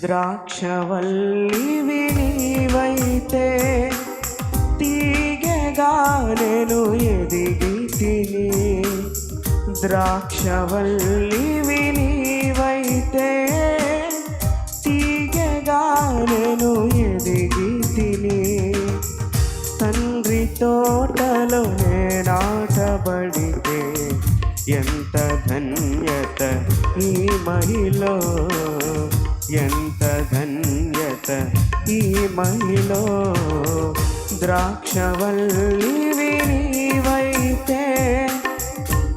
ద్రాక్షవల్లివి నీవైతే తీగగా నేను ఎదిగి తిని. ద్రాక్షవల్లివి నీవైతే తీగగా నేను ఎదిగి తిని. తండ్రి తోటలో నాటబడితే ఎంత ధన్యత ఈ మహిళ. ఎంత ధన్యత ఈ మహిలో ద్రాక్షవల్లి నీవైతే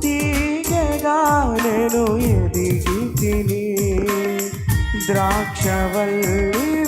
తీగగా నేను ఎదిగి తిని ద్రాక్షవల్లి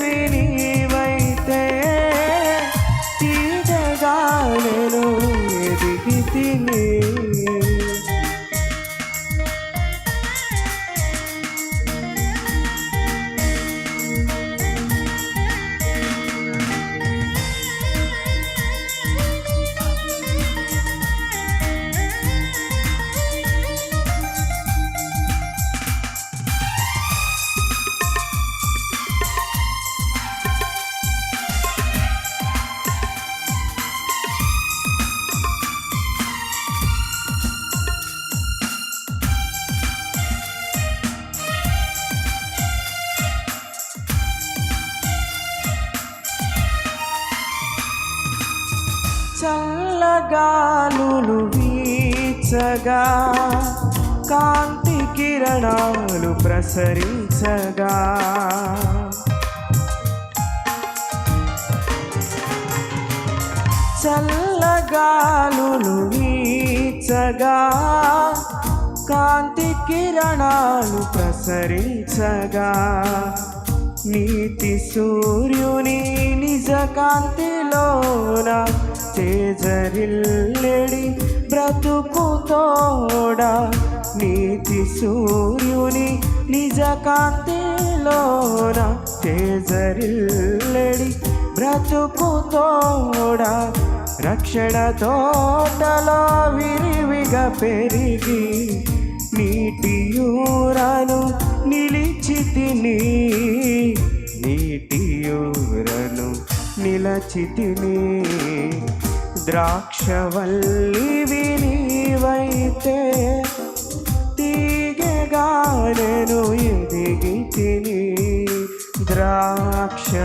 చల్లగాలులు వీచగా కాంతి కిరణాలు ప్రసరించగా. చల్లగాలులు వీచగా కాంతి కిరణాలు ప్రసరించగా. నీతి సూర్యుని నిజ కాంతిలోన తేజరిల్లెడి బ్రతుకు తోడా నీతి సూర్యుని నిజ కాంతిలోన తేజరిల్లెడి బ్రతుకు తోడా రక్షణ తోటలో విరివిగా పెరిగి నీటి యూరను నిలిచి తిని నీటి ద్రాక్షవల్లి నీవైతే తీగగా నేను ఎదిగి తిని ద్రాక్షవల్లి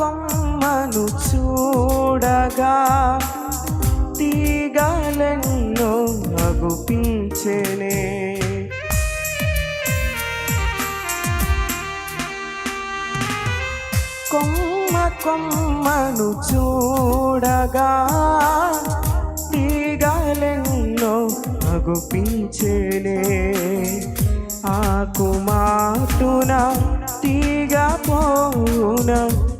కొమ్మను చూడగా తీగలను అగుపించెనే కొమ్మ కొమ్మను చూడగా తీగలెన్నో అగుపించెనే ఆకుమాటున తీగ పోన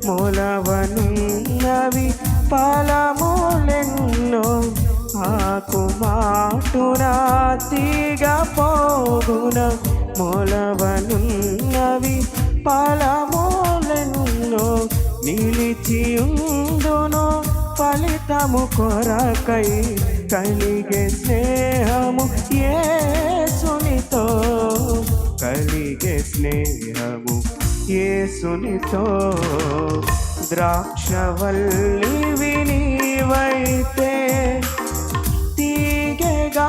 మూలవనున్నవి ఫలములెన్నో ఆకుమాటురాతిగా పోగున మూలవనున్నవి ఫలములెన్నో నిలిచియుందును ఫలితము కొరకై కలిగే స్నేహము ఏ సునితో కలిగే స్నేహము ఏ సునితో ద్రాక్షవల్లి వినివైతే తీగగా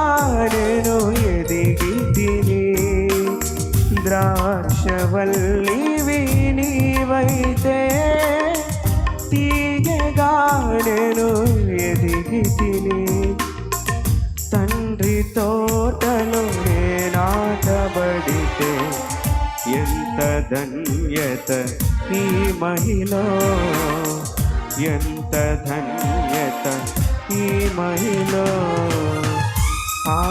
ఎదిగి తిని ద్రాక్షవల్లి వినివైతే తీగగా ఎదిగి తిని తండ్రి తోటలో నాటబడి ఎంత ధన్యత ఈ మహిళ. ఎంత ధన్యత ఈ మహిళ. ఆ